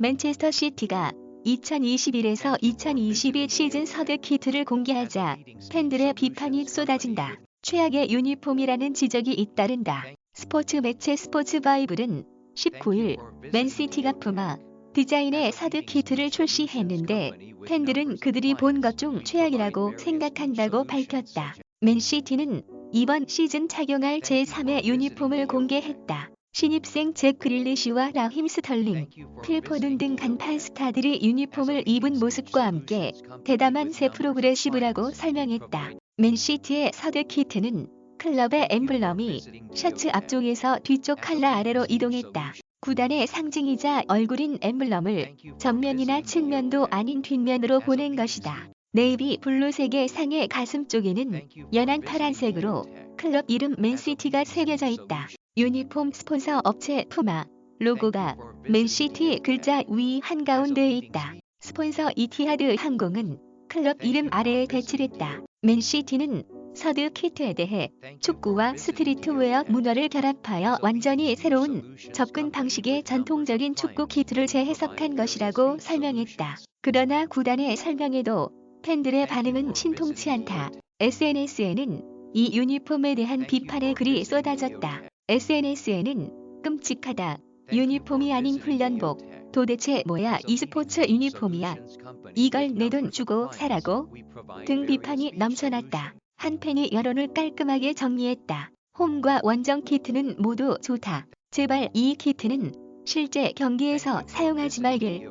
맨체스터 시티가 2021에서 2022 시즌 서드 키트를 공개하자 팬들의 비판이 쏟아진다. 최악의 유니폼이라는 지적이 잇따른다. 스포츠 매체 스포츠 바이블은 19일 맨시티가 푸마 디자인의 서드 키트를 출시했는데 팬들은 그들이 본 것 중 최악이라고 생각한다고 밝혔다. 맨시티는 이번 시즌 착용할 제3의 유니폼을 공개했다. 신입생 잭 그릴리시와 라힘 스털링, 필포든 등 간판 스타들이 유니폼을 입은 모습과 함께 대담한 새 프로그레시브라고 설명했다. 맨시티의 서드 키트는 클럽의 엠블럼이 셔츠 앞쪽에서 뒤쪽 칼라 아래로 이동했다. 구단의 상징이자 얼굴인 엠블럼을 정면이나 측면도 아닌 뒷면으로 보낸 것이다. 네이비 블루색의 상의 가슴 쪽에는 연한 파란색으로 클럽 이름 맨시티가 새겨져 있다. 유니폼 스폰서 업체 푸마 로고가 맨시티 글자 위 한가운데에 있다. 스폰서 이티하드 항공은 클럽 이름 아래에 배치됐다. 맨시티는 서드 키트에 대해 축구와 스트리트웨어 문화를 결합하여 완전히 새로운 접근 방식의 전통적인 축구 키트를 재해석한 것이라고 설명했다. 그러나 구단의 설명에도 팬들의 반응은 신통치 않다. SNS에는 이 유니폼에 대한 비판의 글이 쏟아졌다. SNS에는 끔찍하다. 유니폼이 아닌 훈련복. 도대체 뭐야 이 스포츠 유니폼이야. 이걸 내 돈 주고 사라고? 등 비판이 넘쳐났다. 한 팬이 여론을 깔끔하게 정리했다. 홈과 원정 키트는 모두 좋다. 제발 이 키트는 실제 경기에서 사용하지 말길.